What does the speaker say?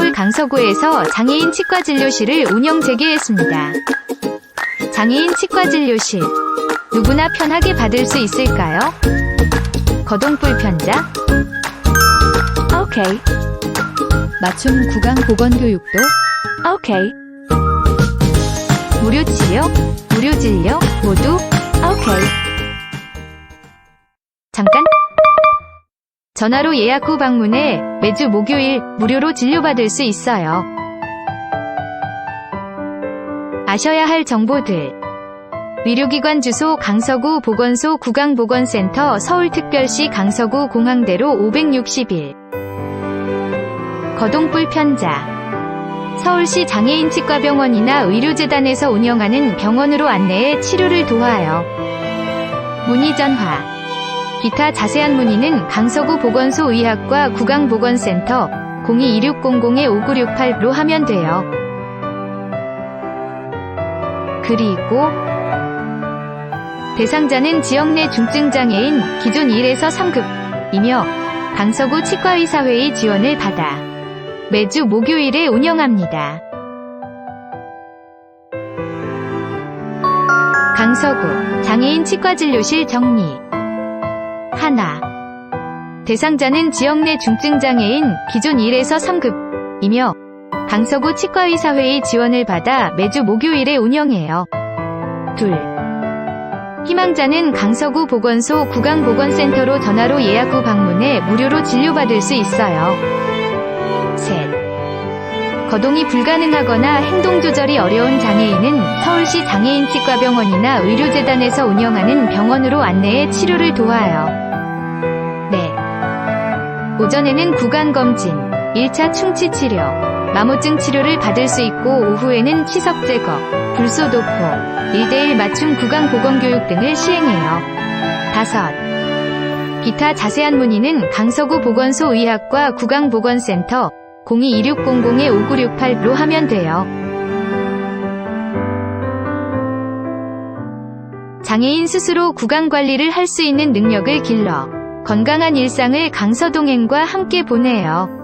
서울 강서구에서 장애인 치과 진료실을 운영 재개했습니다. 장애인 치과 진료실 누구나 편하게 받을 수 있을까요? 거동불 편자? 오케이. 맞춤 구강 보건 교육도 오케이. 무료 치료, 무료 진료 모두 오케이. 잠 전화로 예약 후 방문해 매주 목요일 무료로 진료받을 수 있어요. 아셔야 할 정보들. 의료기관 주소 강서구 보건소 구강보건센터 서울특별시 강서구 공항대로 561 거동불 편자 서울시 장애인 치과병원이나 의료재단에서 운영하는 병원으로 안내해 치료를 도와요. 문의 전화. 기타 자세한 문의는 강서구 보건소 의학과 구강보건센터 022600-5968로 하면 돼요. 그리고 대상자는 지역 내 중증장애인 기존 1에서 3급이며 강서구 치과의사회의 지원을 받아 매주 목요일에 운영합니다. 강서구 장애인 치과진료실 정리 하나 대상자는 지역 내 중증장애인 기존 1에서 3급이며 강서구 치과의사회의 지원을 받아 매주 목요일에 운영해요. 둘 희망자는 강서구 보건소 구강보건센터로 전화로 예약 후 방문해 무료로 진료받을 수 있어요. 셋. 거동이 불가능하거나 행동 조절이 어려운 장애인은 서울시 장애인 치과병원이나 의료재단에서 운영하는 병원으로 안내해 치료를 도와요. 네. 오전에는 구강 검진, 1차 충치 치료, 마모증 치료를 받을 수 있고 오후에는 치석 제거, 불소도포, 1대1 맞춤 구강 보건 교육 등을 시행해요. 다섯. 기타 자세한 문의는 강서구 보건소 의학과 구강보건센터 022600-5968로 하면 돼요. 장애인 스스로 구강 관리를 할 수 있는 능력을 길러 건강한 일상을 강서동행과 함께 보내요.